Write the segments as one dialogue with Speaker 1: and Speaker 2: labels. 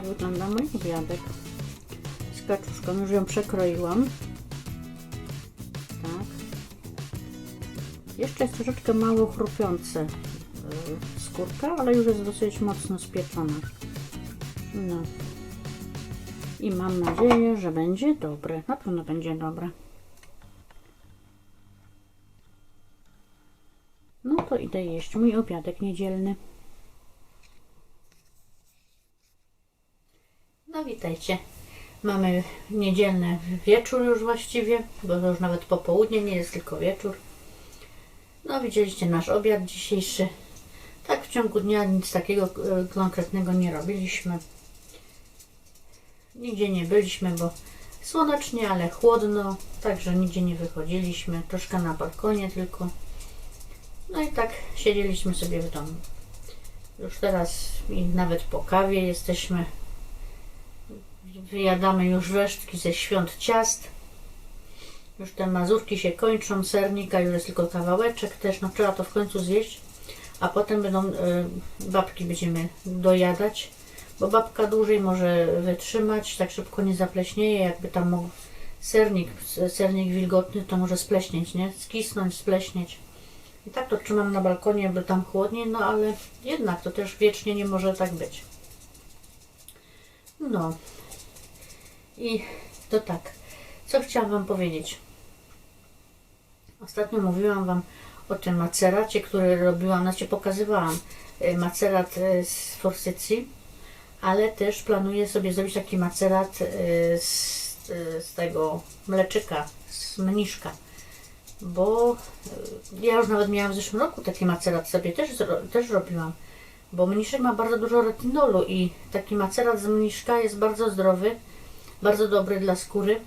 Speaker 1: tak wygląda mój obiadek. Z kaczuszką już ją przekroiłam. Tak. Jeszcze jest troszeczkę mało chrupiące yy, skórka, ale już jest dosyć mocno spieczona. No. I mam nadzieję, że będzie dobre. Na pewno będzie dobre. No to idę jeść mój obiadek niedzielny. No witajcie. Mamy niedzielny wieczór już właściwie, bo to już nawet popołudnie, nie jest tylko wieczór. No widzieliście nasz obiad dzisiejszy. Tak w ciągu dnia nic takiego e, konkretnego nie robiliśmy. Nigdzie nie byliśmy, bo słonecznie, ale chłodno, także nigdzie nie wychodziliśmy. Troszkę na balkonie tylko. No i tak siedzieliśmy sobie w domu. Już teraz i nawet po kawie jesteśmy. Wyjadamy już resztki ze świąt ciast. Już te mazurki się kończą, sernika już jest tylko kawałeczek też, no trzeba to w końcu zjeść. A potem będą y, babki będziemy dojadać, bo babka dłużej może wytrzymać, tak szybko nie zapleśnieje, jakby tam mógł sernik, sernik wilgotny, to może spleśnieć, nie? Skisnąć, spleśnieć. I tak to trzymam na balkonie, by tam chłodniej, no ale jednak to też wiecznie nie może tak być. No. I to tak. Co chciałam Wam powiedzieć? Ostatnio mówiłam Wam o tym maceracie, który robiłam, znaczy pokazywałam y, macerat y, z forsycji, ale też planuję sobie zrobić taki macerat y, z, z tego mleczyka, z mniszka bo ja już nawet miałam w zeszłym roku taki macerat sobie też, też robiłam, bo mniszek ma bardzo dużo retinolu i taki macerat z mniszka jest bardzo zdrowy, bardzo dobry dla skóry.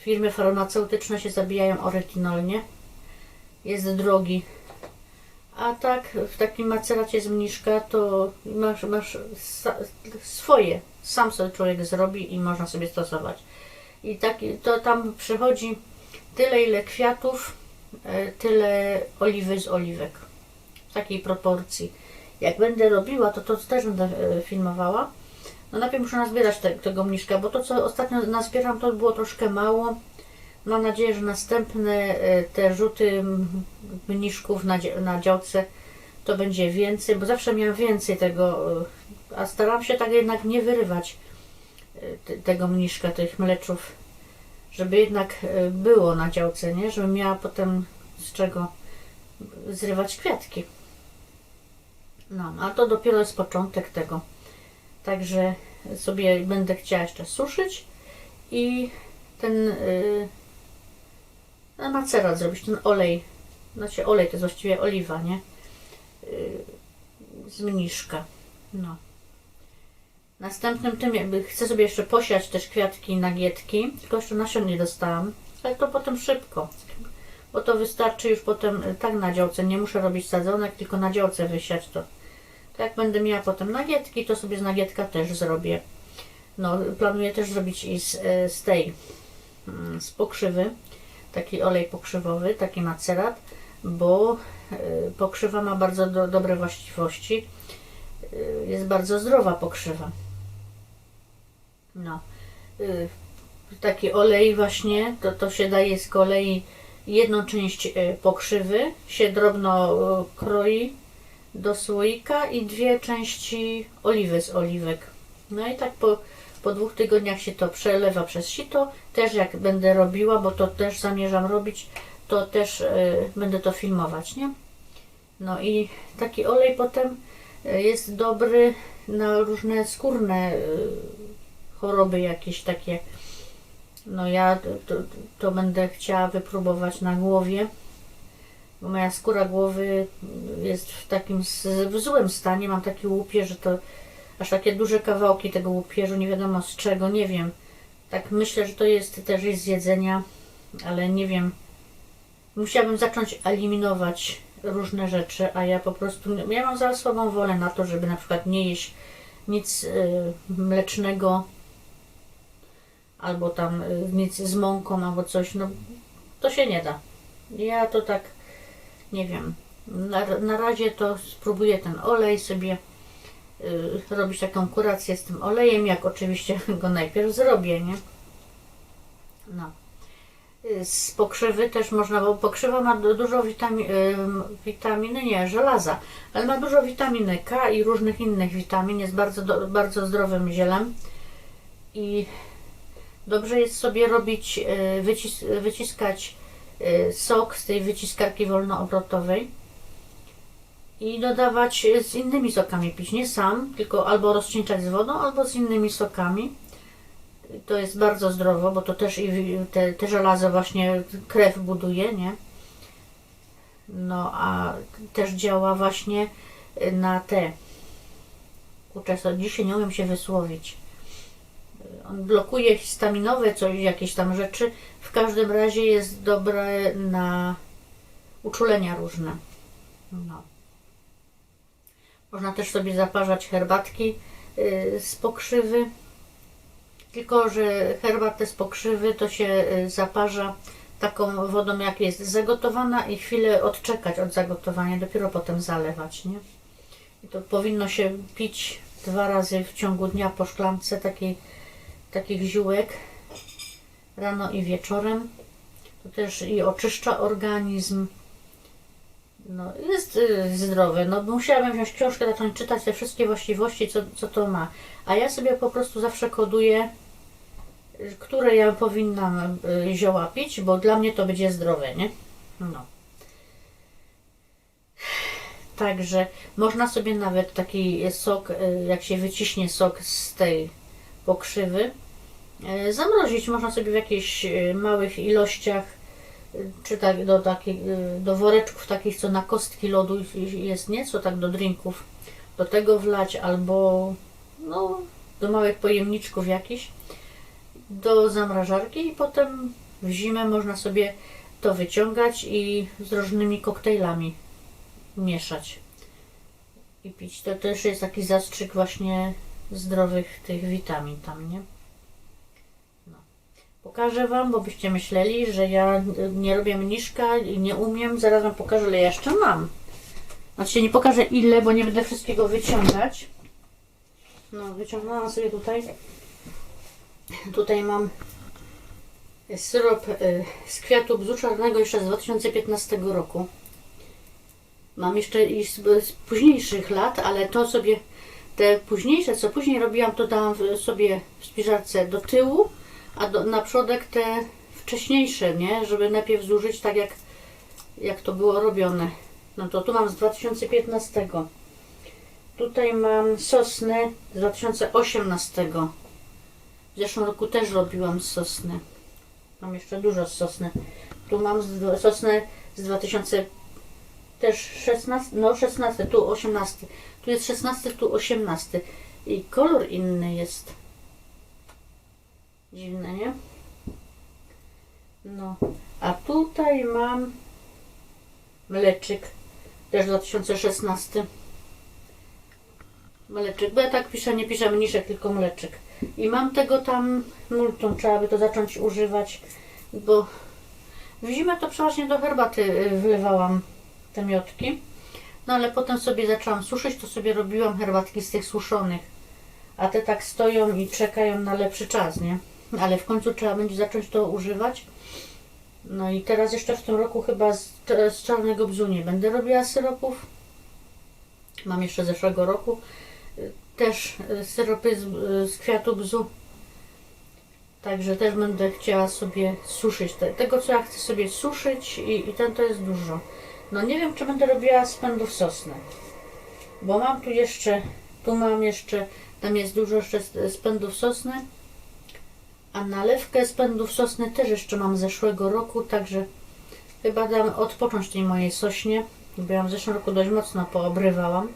Speaker 1: Firmy farmaceutyczne się zabijają o retinol, nie? Jest drogi. A tak w takim maceracie z mniszka to masz, masz swoje, sam sobie człowiek zrobi i można sobie stosować. I taki, to tam przychodzi tyle ile kwiatów, e, tyle oliwy z oliwek. W takiej proporcji. Jak będę robiła, to to też będę e, filmowała. No najpierw muszę nazbierać te, tego mniszka, bo to co ostatnio nazbieram to było troszkę mało. Mam nadzieję, że następne e, te rzuty mniszków na, na działce to będzie więcej, bo zawsze miałam więcej tego, e, a staram się tak jednak nie wyrywać e, te- tego mniszka, tych mleczów żeby jednak było na działce, nie? Żebym miała potem z czego zrywać kwiatki. No, a to dopiero jest początek tego. Także sobie będę chciała jeszcze suszyć i ten yy, macerat zrobić, ten olej. Znaczy olej to jest właściwie oliwa, nie? Yy. No. Następnym tym jakby chcę sobie jeszcze posiać też kwiatki nagietki, tylko jeszcze nasion nie dostałam, ale to potem szybko, bo to wystarczy już potem y, tak na działce, nie muszę robić sadzonek, tylko na działce wysiać to. Jak będę miała potem nagietki, to sobie z nagietka też zrobię. No, planuję też zrobić i z, y, z tej, mm, z pokrzywy, taki olej pokrzywowy, taki macerat, bo y, pokrzywa ma bardzo do, dobre właściwości. Y, Jest bardzo zdrowa pokrzywa. No. Taki olej właśnie, to, to się daje z kolei jedną część pokrzywy, się drobno kroi do słoika i dwie części oliwy z oliwek. No i tak po, po dwóch tygodniach się to przelewa przez sito. Też jak będę robiła, bo to też zamierzam robić, to też y, będę to filmować, nie? No i taki olej potem y, jest dobry na różne skórne y, choroby jakieś takie. No ja to, to, to będę chciała wypróbować na głowie, bo moja skóra głowy jest w takim w złym stanie. Mam taki łupież, że to aż takie duże kawałki tego łupieżu, nie wiadomo z czego, nie wiem. Tak myślę, że to jest też jest z jedzenia, ale nie wiem. Musiałabym zacząć eliminować różne rzeczy, a ja po prostu, ja mam za słabą wolę na to, żeby na przykład nie jeść nic y, mlecznego, albo tam y, nic z mąką, albo coś, no to się nie da. Ja to tak, nie wiem, na, na razie to spróbuję ten olej sobie y, robić taką kurację z tym olejem, jak oczywiście go najpierw zrobię, nie? No. Y, Z pokrzywy też można, bo pokrzywa ma du- dużo witami, ym, witaminy, nie, żelaza, ale ma dużo witaminy K i różnych innych witamin, jest bardzo, do, bardzo zdrowym zielem i dobrze jest sobie robić, y, wycis, wyciskać y, sok z tej wyciskarki wolnoobrotowej i dodawać y, z innymi sokami pić, nie sam, tylko albo rozcieńczać z wodą, albo z innymi sokami. To jest bardzo zdrowo, bo to też i te, te żelazo właśnie krew buduje, nie? No, a też działa właśnie y, na te. Kurczę, dzisiaj nie umiem się wysłowić. On blokuje histaminowe, coś, jakieś tam rzeczy. W każdym razie jest dobre na uczulenia różne. No. Można też sobie zaparzać herbatki y, z pokrzywy. Tylko, że herbatę z pokrzywy to się y, zaparza taką wodą, jak jest zagotowana i chwilę odczekać od zagotowania, dopiero potem zalewać, nie? I to powinno się pić dwa razy w ciągu dnia po szklance takiej, takich ziółek, rano i wieczorem. To też i oczyszcza organizm. No, jest y, zdrowe. No, musiałabym wziąć książkę, zacząć czytać te wszystkie właściwości, co, co to ma. A ja sobie po prostu zawsze koduję, które ja powinnam y, zioła pić, bo dla mnie to będzie zdrowe, nie? No. Także można sobie nawet taki sok, y, jak się wyciśnie sok z tej pokrzywy, zamrozić. Można sobie w jakichś y, małych ilościach y, czy tak do takich, y, do woreczków takich, co na kostki lodu jest nieco, tak do drinków, do tego wlać albo no, do małych pojemniczków jakichś, do zamrażarki i potem w zimę można sobie to wyciągać i z różnymi koktajlami mieszać i pić. To też jest taki zastrzyk właśnie zdrowych tych witamin tam, nie? Pokażę Wam, bo byście myśleli, że ja nie robię mniszka i nie umiem. Zaraz Wam pokażę, ile jeszcze mam. Znaczy nie pokażę ile, bo nie będę wszystkiego wyciągać. No, wyciągnęłam sobie tutaj. Tutaj mam syrop y, z kwiatu bzu czarnego jeszcze z 2015 roku. Mam jeszcze i z, późniejszych lat, ale to sobie, te późniejsze, co później robiłam, to dałam sobie w spiżarce do tyłu, a do, na przodek te wcześniejsze, nie? Żeby najpierw zużyć tak jak, jak to było robione. No to tu mam z 2015. Tutaj mam sosnę z 2018. W zeszłym roku też robiłam sosny. Mam jeszcze dużo sosny. Tu mam z, sosnę z 2000 też 16, no 16, tu 18. Tu jest 16, tu 18. I kolor inny jest. Dziwne, nie? No. A tutaj mam mleczyk. Też 2016. Mleczyk, bo ja tak piszę, nie piszę mniszek, tylko mleczyk. I mam tego tam multum, trzeba by to zacząć używać, bo w zimę to przeważnie do herbaty y, wlewałam te miotki. No ale potem sobie zaczęłam suszyć, to sobie robiłam herbatki z tych suszonych. A te tak stoją i czekają na lepszy czas, nie? Ale w końcu trzeba będzie zacząć to używać. No i teraz jeszcze w tym roku chyba z, z czarnego bzu nie będę robiła syropów. Mam jeszcze zeszłego roku y, też y, syropy z, y, z kwiatu bzu. Także też będę chciała sobie suszyć. Te, tego co ja chcę sobie suszyć i, i ten to jest dużo. No nie wiem czy będę robiła z pędów sosny. Bo mam tu jeszcze, tu mam jeszcze, tam jest dużo jeszcze z, z pędów sosny. A nalewkę z pędów sosny też jeszcze mam z zeszłego roku, także chyba dam odpocząć tej mojej sośnie, bo ja w zeszłym roku dość mocno poobrywałam.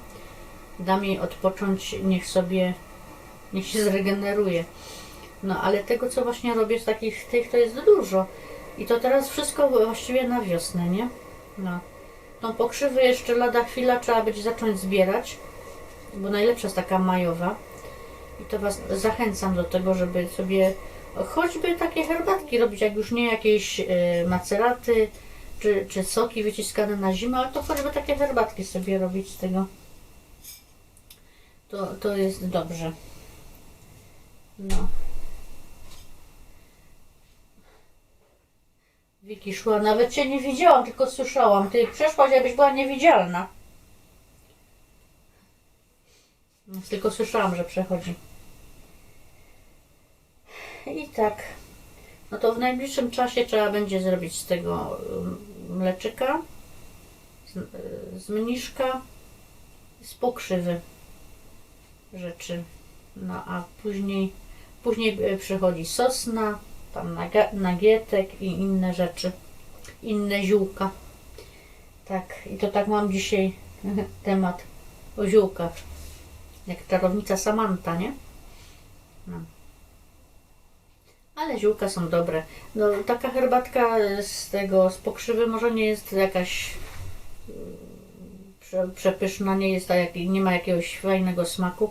Speaker 1: Dam jej odpocząć, niech sobie, niech się zregeneruje. No ale tego, co właśnie robię z takich tych, to jest dużo. I to teraz wszystko właściwie na wiosnę, nie? No. Tą pokrzywę jeszcze lada chwila trzeba będzie zacząć zbierać, bo najlepsza jest taka majowa. I to Was zachęcam do tego, żeby sobie choćby takie herbatki robić, jak już nie jakieś y, maceraty czy, czy soki wyciskane na zimę, ale to choćby takie herbatki sobie robić z tego. to, to jest dobrze. No. Wiki szła, nawet cię nie widziałam, tylko słyszałam. Ty przeszłaś, jakbyś była niewidzialna. Więc Tylko słyszałam, że przechodzi. I tak. No to w najbliższym czasie trzeba będzie zrobić z tego ym, mleczyka, z, z mniszka, z pokrzywy rzeczy. No a później, później y, przychodzi sosna, tam nagietek i inne rzeczy, inne ziółka. Tak, i to tak mam dzisiaj temat o ziółkach. Jak czarownica Samanta, nie? No. Ale ziółka są dobre. No, taka herbatka z tego, z pokrzywy może nie jest jakaś mm, prze, przepyszna, nie jest nie ma jakiegoś fajnego smaku,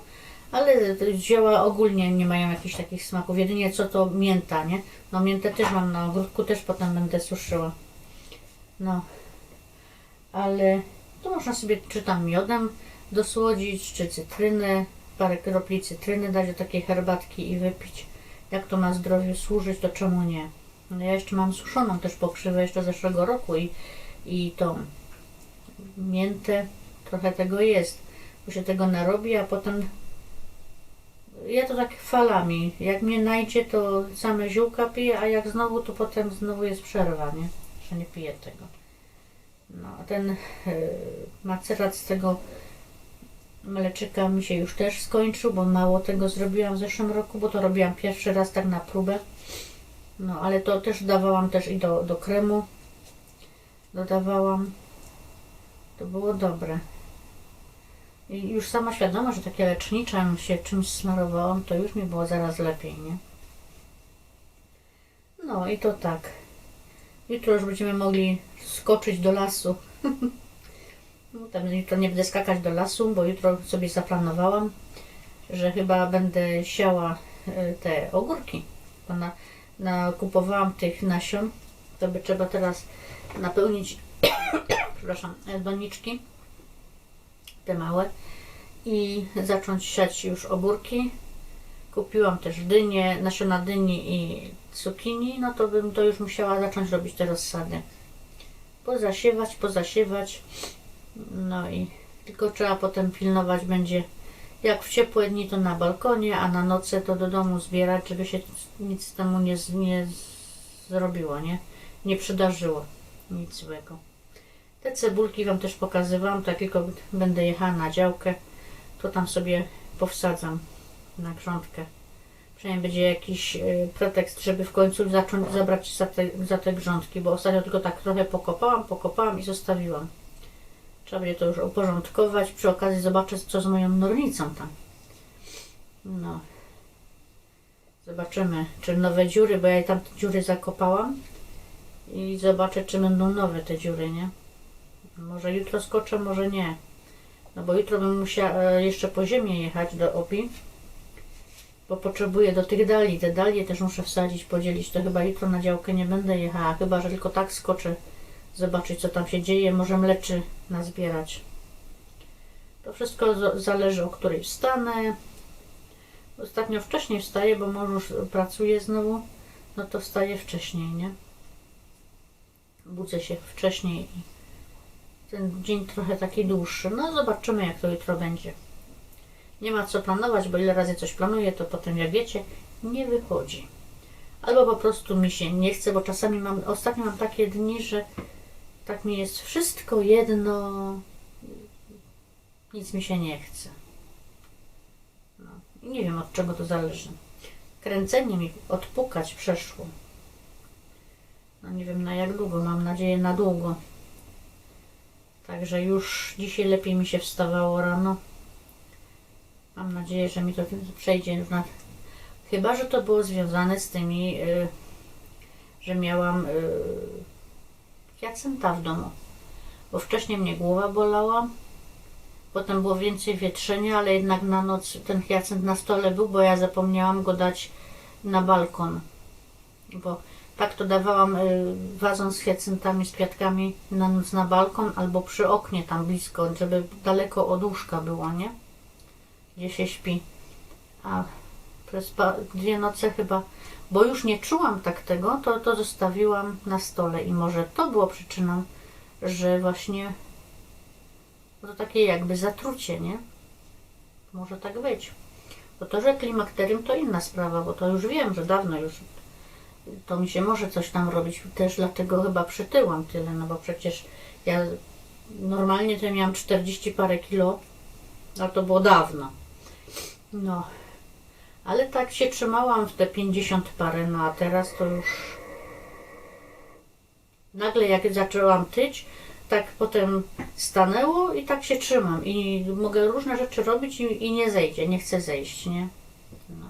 Speaker 1: ale zioła ogólnie nie mają jakichś takich smaków. Jedynie co to mięta, nie? No miętę też mam na ogródku, też potem będę suszyła. No, ale to można sobie czy tam miodem dosłodzić, czy cytrynę, parę kropli cytryny dać do takiej herbatki i wypić. Jak to ma zdrowiu służyć, to czemu nie? No ja jeszcze mam suszoną też pokrzywę jeszcze z zeszłego roku i, i tą miętę, trochę tego jest, bo się tego narobi, a potem ja to tak falami. Jak mnie najdzie, to same ziółka piję, a jak znowu, to potem znowu jest przerwa, nie? Że nie piję tego. No, a ten y, macerat z tego mleczyka mi się już też skończył, bo mało tego zrobiłam w zeszłym roku, bo to robiłam pierwszy raz tak na próbę. No, ale to też dawałam też i do, do kremu. Dodawałam. To było dobre. I już sama świadoma, że takie lecznicze się czymś smarowałam, to już mi było zaraz lepiej, nie? No i to tak. Jutro już będziemy mogli skoczyć do lasu. No, tam jutro nie będę skakać do lasu, bo jutro sobie zaplanowałam, że chyba będę siała e, te ogórki. Bo na, nakupowałam tych nasion. To by trzeba teraz napełnić przepraszam, e, doniczki, te małe i zacząć siać już ogórki. Kupiłam też dynie, nasiona dyni i cukinii, no to bym to już musiała zacząć robić te rozsady. Pozasiewać, pozasiewać. No i tylko trzeba potem pilnować będzie jak w ciepłe dni to na balkonie, a na noce to do domu zbierać, żeby się nic temu nie, nie zrobiło, nie? Nie przydarzyło nic złego. Te cebulki Wam też pokazywałam, tak tylko będę jechała na działkę, to tam sobie powsadzam na grządkę. Przynajmniej będzie jakiś y, pretekst, żeby w końcu zacząć zabrać za te, za te grządki, bo ostatnio tylko tak trochę pokopałam, pokopałam i zostawiłam. Trzeba będzie to już uporządkować. Przy okazji zobaczę, co z moją nornicą tam. No. Zobaczymy, czy nowe dziury, bo ja tam te dziury zakopałam. I zobaczę, czy będą nowe te dziury, nie? Może jutro skoczę, może nie. No bo jutro bym musiała e, jeszcze po ziemię jechać do OPI. Bo potrzebuję do tych dali. Te dalie też muszę wsadzić, podzielić. To chyba jutro na działkę nie będę jechała. Chyba, że tylko tak skoczę zobaczyć, co tam się dzieje. Może mleczy nazbierać. To wszystko zależy, o której wstanę. Ostatnio wcześniej wstaję, bo mąż już pracuje znowu. No to wstaję wcześniej, nie? Budzę się wcześniej i ten dzień trochę taki dłuższy. No zobaczymy, jak to jutro będzie. Nie ma co planować, bo ile razy coś planuję, to potem, jak wiecie, nie wychodzi. Albo po prostu mi się nie chce, bo czasami mam, ostatnio mam takie dni, że tak mi jest wszystko jedno, nic mi się nie chce. No. I nie wiem, od czego to zależy. Kręcenie mi odpukać przeszło. No nie wiem na jak długo, mam nadzieję na długo. Także już dzisiaj lepiej mi się wstawało rano. Mam nadzieję, że mi to przejdzie na... Chyba, że to było związane z tymi, y, że miałam y, hiacynta w domu. Bo wcześniej mnie głowa bolała. Potem było więcej wietrzenia, ale jednak na noc ten hiacynt na stole był, bo ja zapomniałam go dać na balkon. Bo tak to dawałam y, wazon z hiacyntami, z kwiatkami na noc na balkon albo przy oknie tam blisko, żeby daleko od łóżka było, nie? gdzie się śpi. A przez dwie noce chyba, bo już nie czułam tak tego, to, to zostawiłam na stole i może to było przyczyną, że właśnie no to takie jakby zatrucie, nie? Może tak być. Bo to, że klimakterium to inna sprawa, bo to już wiem, że dawno już to mi się może coś tam robić. Też dlatego chyba przytyłam tyle, no bo przecież ja normalnie to miałam 40 parę kilo, a to było dawno. No, ale tak się trzymałam w te 50 parę, no a teraz to już nagle jak zaczęłam tyć, tak potem stanęło i tak się trzymam i mogę różne rzeczy robić i, i nie zejdzie, nie chcę zejść, nie? No.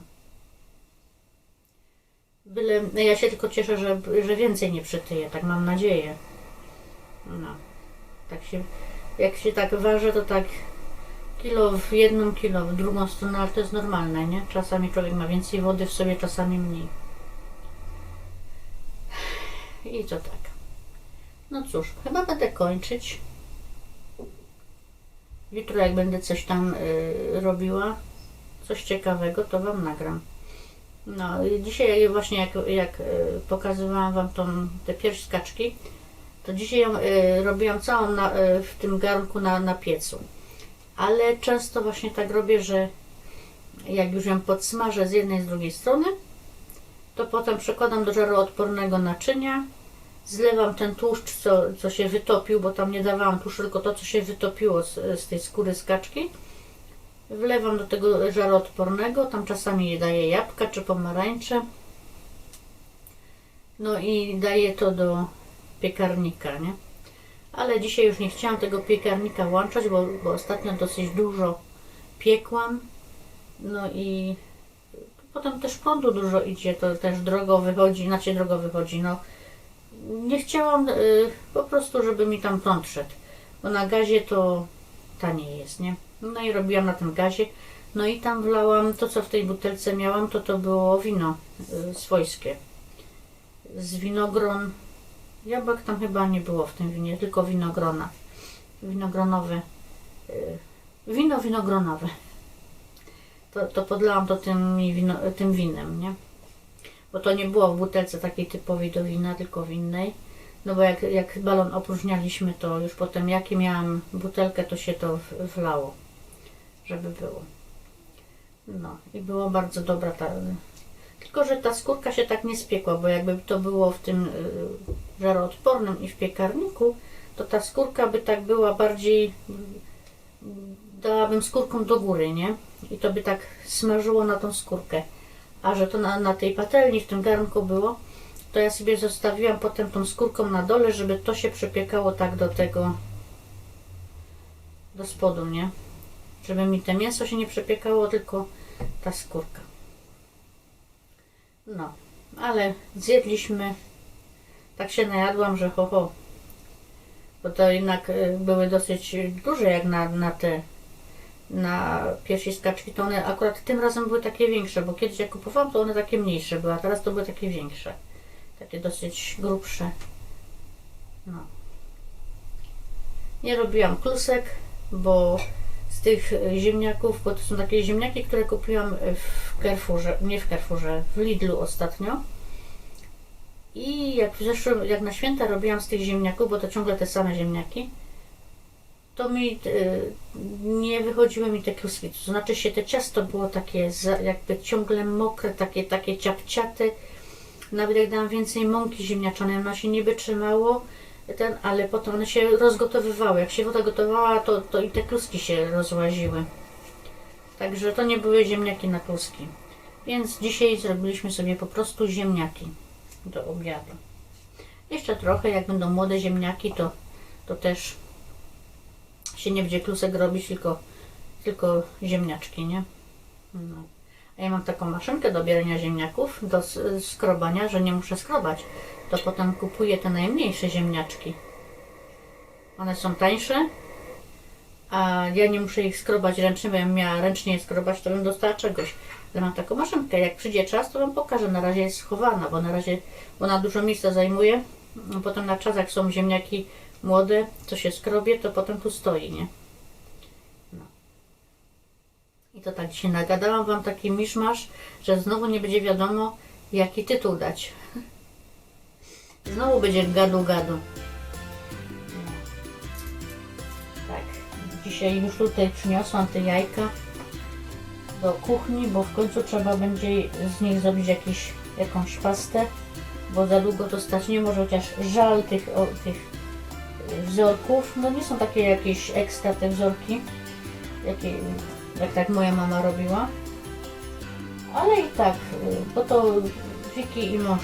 Speaker 1: Byle, no ja się tylko cieszę, że, że więcej nie przytyję, tak mam nadzieję. No. Tak się, jak się tak waży, to tak kilo w jedną, kilo w drugą stronę, ale to jest normalne, nie? Czasami człowiek ma więcej wody w sobie, czasami mniej. I to tak. No cóż, chyba będę kończyć. Jutro jak będę coś tam y, robiła, coś ciekawego, to Wam nagram. No, dzisiaj właśnie jak, jak y, pokazywałam Wam tą, te pierwsze skaczki, to dzisiaj ją y, robiłam całą na, y, w tym garnku na, na piecu. Ale często właśnie tak robię, że jak już ją podsmażę z jednej i z drugiej strony, to potem przekładam do żaroodpornego naczynia, zlewam ten tłuszcz, co, co się wytopił, bo tam nie dawałam tłuszczu, tylko to, co się wytopiło z, z tej skóry z kaczki. Wlewam do tego żaroodpornego, tam czasami daję jabłka czy pomarańcze. No i daję to do piekarnika, nie? Ale dzisiaj już nie chciałam tego piekarnika włączać, bo, bo ostatnio dosyć dużo piekłam. No i potem też prądu dużo idzie, to też drogo wychodzi, znaczy drogo wychodzi, no nie chciałam y, po prostu, żeby mi tam prąd szedł, bo na gazie to taniej jest, nie? No i robiłam na tym gazie, no i tam wlałam to, co w tej butelce miałam, to to było wino y, swojskie z winogron, jabłek tam chyba nie było w tym winie, tylko winogrona, winogronowe, y, wino winogronowe. To, to podlałam to tym, wino, tym winem, nie? bo to nie było w butelce takiej typowej do wina, tylko w innej. No bo jak, jak balon opróżnialiśmy, to już potem jakie miałam butelkę, to się to wlało, żeby było. No i było bardzo dobra ta... Tylko, że ta skórka się tak nie spiekła, bo jakby to było w tym y, żaroodpornym i w piekarniku, to ta skórka by tak była bardziej... y, Dałabym skórką do góry, nie? I to by tak smażyło na tą skórkę a że to na, na tej patelni w tym garnku było, to ja sobie zostawiłam potem tą skórką na dole, żeby to się przypiekało tak do tego, do spodu, nie? Żeby mi to mięso się nie przypiekało, tylko ta skórka. No, ale zjedliśmy, tak się najadłam, że ho, ho. Bo to jednak y, były dosyć duże jak na, na te na pierwsze skaczki, to one akurat tym razem były takie większe, bo kiedyś jak kupowałam, to one takie mniejsze były, a teraz to były takie większe. Takie dosyć grubsze. No. Nie robiłam klusek, bo z tych e, ziemniaków, bo to są takie ziemniaki, które kupiłam w Carrefourze, nie w Carrefourze, w Lidlu ostatnio. I jak w zeszłym, jak na święta robiłam z tych ziemniaków, bo to ciągle te same ziemniaki, to mi y, nie wychodziły mi te kluski. To znaczy się te ciasto było takie jakby ciągle mokre, takie, takie ciapciate. Nawet jak dałam więcej mąki ziemniaczanej, ono się nie wytrzymało, ten, ale potem one się rozgotowywały. Jak się woda gotowała, to, to i te kluski się rozłaziły. Także to nie były ziemniaki na kluski. Więc dzisiaj zrobiliśmy sobie po prostu ziemniaki do obiadu. Jeszcze trochę, jak będą młode ziemniaki, to, to też się nie będzie klusek robić, tylko, tylko ziemniaczki, nie? No. Ja mam taką maszynkę do bierania ziemniaków, do skrobania, że nie muszę skrobać. To potem kupuję te najmniejsze ziemniaczki. One są tańsze, a ja nie muszę ich skrobać ręcznie, bo miała ręcznie je skrobać, to bym dostała czegoś. Ale mam taką maszynkę, jak przyjdzie czas, to Wam pokażę. Na razie jest schowana, bo na razie ona dużo miejsca zajmuje. A Potem na czas, jak są ziemniaki młode, co się skrobie, to potem tu stoi, nie? No. I to tak dzisiaj nagadałam Wam taki miszmasz, że znowu nie będzie wiadomo, jaki tytuł dać. Znowu będzie gadu gadu. Tak, dzisiaj już tutaj przyniosłam te jajka do kuchni, bo w końcu trzeba będzie z nich zrobić jakiś, jakąś pastę, bo za długo to stać nie może, chociaż żal tych, o, tych wzorków, no nie są takie jakieś ekstra te wzorki, jakie, jak tak moja mama robiła, ale i tak, y, bo to Wiki i mąż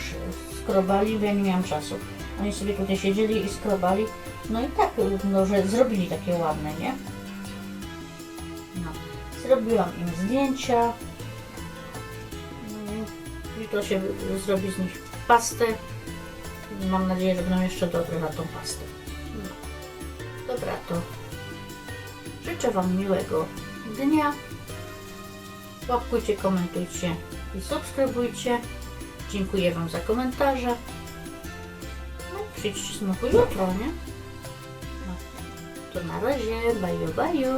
Speaker 1: skrobali, bo ja nie miałam czasu. Oni sobie tutaj siedzieli i skrobali, no i tak, y, no, że zrobili takie ładne, nie? No. Zrobiłam im zdjęcia. Mm, Jutro się zrobi z nich pastę. Mam nadzieję, że będą jeszcze dobre na tą pastę. No. Dobra, to życzę Wam miłego dnia. Łapkujcie, komentujcie i subskrybujcie. Dziękuję Wam za komentarze. No, przyjdźcie znowu jutro, nie? No. To na razie, baju, baju.